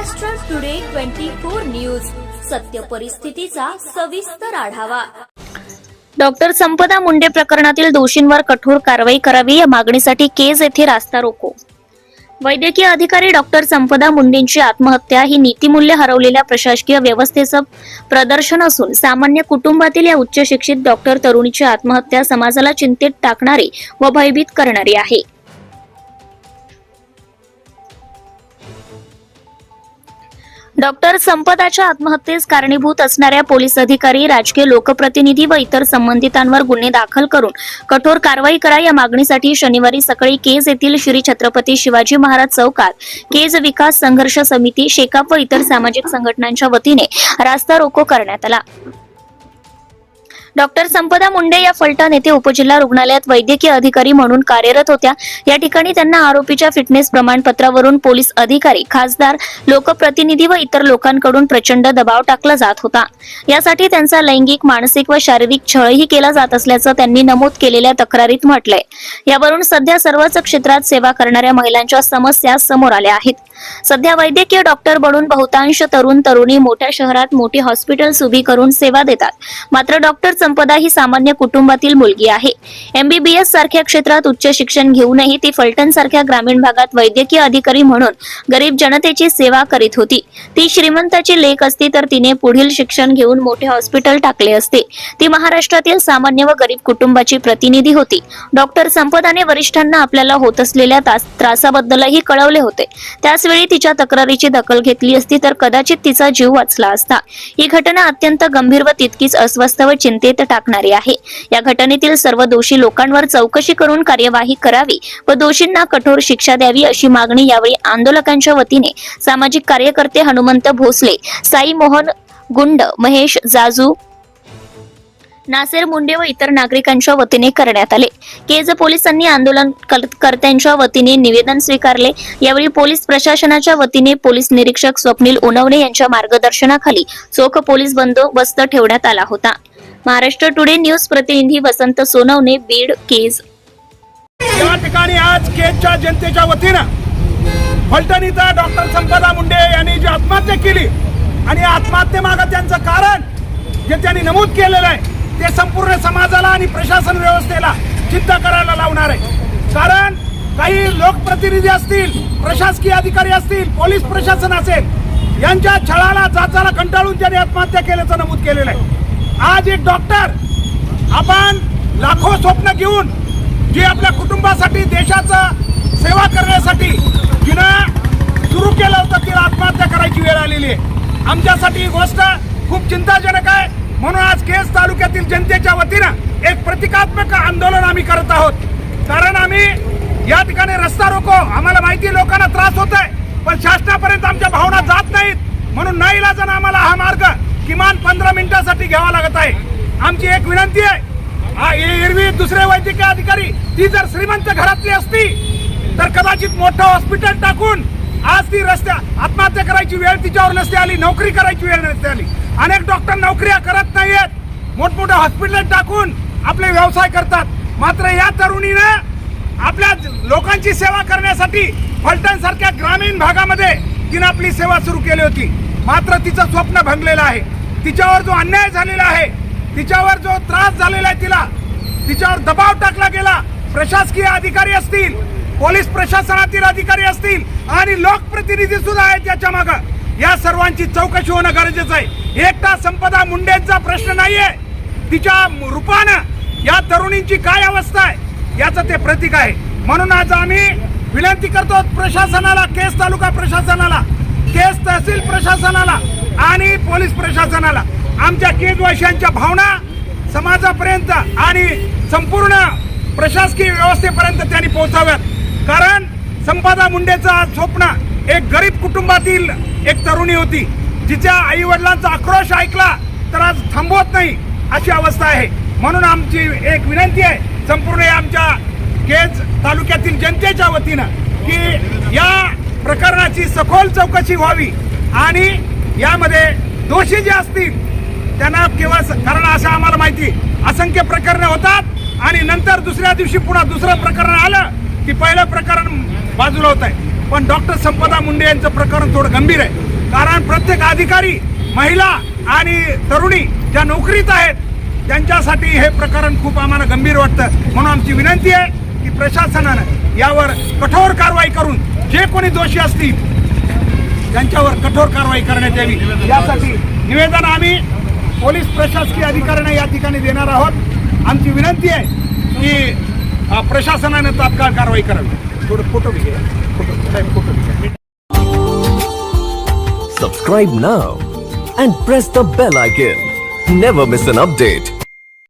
Maharashtra today twenty four news सत्य परिस्थितीचा सविस्तर आढावा. डॉक्टर संपदा मुंडे प्रकरणातील दोषींवर कठोर कारवाई करावी या मागणीसाठी केज येथे रास्ता रोको. वैद्यकीय अधिकारी डॉक्टर संपदा मुंडेंची आत्महत्या ही नीतिमूल्य हरवलेल्या प्रशासकीय व्यवस्थेचं प्रदर्शन असून सामान्य कुटुंबातील या उच्च शिक्षित डॉक्टर तरुणीची आत्महत्या समाजाला चिंतेत टाकणारी व भयभीत करणारी आहे. डॉक्टर संपदाच्या आत्महत्येस कारणीभूत असणाऱ्या पोलीस अधिकारी राजकीय लोकप्रतिनिधी व इतर संबंधितांवर गुन्हे दाखल करून कठोर कारवाई करा या मागणीसाठी शनिवारी सकाळी केज येथील श्री छत्रपती शिवाजी महाराज चौकात केज विकास संघर्ष समिती शेकाप व इतर सामाजिक संघटनांच्या वतीने रास्ता रोको करण्यात आला. डॉक्टर संपदा मुंडे या फलटण येथे उपजिल्हा रुग्णालयात वैद्यकीय अधिकारी म्हणून कार्यरत होत्या. या ठिकाणी त्यांना आरोपीच्या फिटनेस प्रमाणपत्रावरून पोलीस अधिकारी खासदार लोकप्रतिनिधी व इतर लोकांकडून प्रचंड दबाव टाकला जात होता. यासाठी त्यांचा लैंगिक मानसिक व शारीरिक छळही केला जात असल्याचं त्यांनी नमूद केलेल्या तक्रारीत म्हटलंय. यावरून सध्या सर्वच क्षेत्रात सेवा करणाऱ्या महिलांच्या समस्या समोर आल्या आहेत. सध्या वैद्यकीय डॉक्टर बनून बहुतांश तरुण तरुणी मोठ्या शहरात मोठी हॉस्पिटल्स उभी करून सेवा देतात. मात्र डॉक्टर संपदा ही सामान्य कुटुंबातील मुलगी आहे. एमबीबीएस सारख्या क्षेत्रात उच्च शिक्षण घेऊनही ती फलटण सारख्या ग्रामीण भागात वैद्यकीय अधिकारी म्हणून गरीब जनतेची सेवा करीत होती. ती श्रीमंताची लेख असती तर तिने पुढील शिक्षण घेऊन मोठे हॉस्पिटल टाकले असते. ती महाराष्ट्रातील सामान्य व गरीब कुटुंबाची प्रतिनिधी होती. डॉक्टर संपदाने वरिष्ठांना आपल्याला होत असलेल्या त्रासाबद्दलही कळवले होते. त्याचवेळी तिच्या तक्रारीची दखल घेतली असती तर कदाचित तिचा जीव वाचला असता. ही घटना अत्यंत गंभीर व तितकीच अस्वस्थ व चिंतेत टाकणारी आहे. या घटनेतील सर्व दोषी लोकांवर चौकशी करून कार्यवाही करावी व दोषींना कठोर शिक्षा द्यावी अशी मागणी यावेळी आंदोलकांच्या वतीने सामाजिक कार्यकर्ते हनुमंत भोसले साई मोहन गुंड महेश जाजू नासेर मुंडे व इतर नागरिकांच्या वतीने करण्यात आले. केज पोलिसांनी आंदोलन कर्त्यांच्या वतीने निवेदन स्वीकारले. यावेळी पोलीस प्रशासनाच्या वतीने पोलीस निरीक्षक स्वप्नील उनवणे यांच्या मार्गदर्शनाखाली चोख पोलीस बंदोबस्त ठेवण्यात आला होता. महाराष्ट्र टुडे न्यूज प्रतिनिधी वसंत सोनवणे बीड केज. या ठिकाणी आज केजच्या जनतेच्या वतीनं फलटणीचा डॉक्टर संपदा मुंडे यांनी जी आत्महत्या केली आणि आत्महत्येमागं त्यांचं कारण जे त्यांनी नमूद केलेलं आहे ते संपूर्ण समाजाला आणि प्रशासन व्यवस्थेला चिंता करायला लावणार आहे. कारण काही लोकप्रतिनिधी असतील प्रशासकीय अधिकारी असतील पोलीस प्रशासन असेल यांच्या छळाला जाचाला कंटाळून त्यांनी आत्महत्या केल्याचं नमूद केलेलं आहे. आज एक डॉक्टर आपण लाखो स्वप्न घेऊन जी आपल्या कुटुंबासाठी देशाचा सेवा करण्यासाठी जिनं सुरू केलं होतं तिला आत्महत्या करायची वेळ आलेली आहे. आमच्यासाठी ही गोष्ट खूप चिंताजनक आहे. म्हणून आज केस तालुक्यातील जनतेच्या वतीनं एक प्रतिकात्मक आंदोलन आम्ही करत आहोत. कारण आम्ही या ठिकाणी रस्ता रोको आम्हाला माहिती लोकांना त्रास होत आहे पण शासनापर्यंत आमच्या भावना जात नाहीत. म्हणून नाही इलाजानं आम्हाला हा किमान पंधरा मिनिटासाठी घ्यावा लागत आहे. आमची एक विनंती आहे. हा एरवी दुसरे वैद्यकीय अधिकारी ती जर श्रीमंत घरातली असती तर कदाचित मोठं हॉस्पिटल टाकून आज ती रस्त्या आत्महत्या करायची वेळ तिच्यावर नसते आली नोकरी करायची वेळ नसते आली. अनेक डॉक्टर नोकऱ्या करत नाहीयेत. मोठमोठे हॉस्पिटल टाकून आपले व्यवसाय करतात. मात्र या तरुणीनं आपल्या लोकांची सेवा करण्यासाठी फलटण सारख्या ग्रामीण भागामध्ये तिनं आपली सेवा सुरू केली होती. मात्र तिचं स्वप्न भंगलेलं आहे. तिच्यावर जो अन्याय झालेला आहे तिच्यावर जो त्रास झालेला आहे तिला तिच्यावर दबाव टाकला गेला प्रशासकीय अधिकारी असतील पोलीस प्रशासनातील अधिकारी असतील आणि लोकप्रतिनिधी सुद्धा आहेत याच्या माग. या सर्वांची चौकशी होणं गरजेचं आहे. एकटा संपदा मुंडेंचा प्रश्न नाहीये. तिच्या रूपानं या तरुणींची काय अवस्था आहे याचं ते प्रतीक आहे. म्हणून आज आम्ही विनंती करतो प्रशासनाला केस तालुका प्रशासनाला केस तहसील प्रशासनाला आणि पोलीस प्रशासनाला. आमच्या केजवाशांच्या भावना समाजापर्यंत आणि संपूर्ण प्रशासकीय व्यवस्थेपर्यंत त्यांनी पोहोचाव्यात. कारण संपादा मुंडेचा स्वप्न एक गरीब कुटुंबातील एक तरुणी होती. जिच्या आईवडिलांचा आक्रोश ऐकला तर आज थांबवत नाही अशी अवस्था आहे. म्हणून आमची एक विनंती आहे संपूर्ण आमच्या केज तालुक्यातील जनतेच्या वतीनं की या प्रकरणाची सखोल चौकशी व्हावी आणि यामध्ये दोषी जे असतील त्यांना केवळ कारण असं आम्हाला माहिती. असंख्य प्रकरणं होतात आणि नंतर दुसऱ्या दिवशी पुन्हा दुसरं प्रकरण आलं की पहिलं प्रकरण बाजूला होत आहे. पण डॉक्टर संपदा मुंडे यांचं प्रकरण थोडं गंभीर आहे. कारण प्रत्येक अधिकारी महिला आणि तरुणी ज्या नोकरीत आहेत त्यांच्यासाठी हे प्रकरण खूप आम्हाला गंभीर वाटतं. म्हणून आमची विनंती आहे की प्रशासनानं यावर कठोर कारवाई करून जे कोणी दोषी असतील त्यांच्यावर कठोर कारवाई करण्यात यावी. यासाठी निवेदन आम्ही पोलीस प्रशासकीय अधिकाऱ्यांना या ठिकाणी देणार आहोत. आमची विनंती आहे की प्रशासनाने प्रशासनानं तात्काळ कारवाई करावी. थोडं फोटो घे फोटो फोटो घे Subscribe now and press the bell icon. Never miss an update.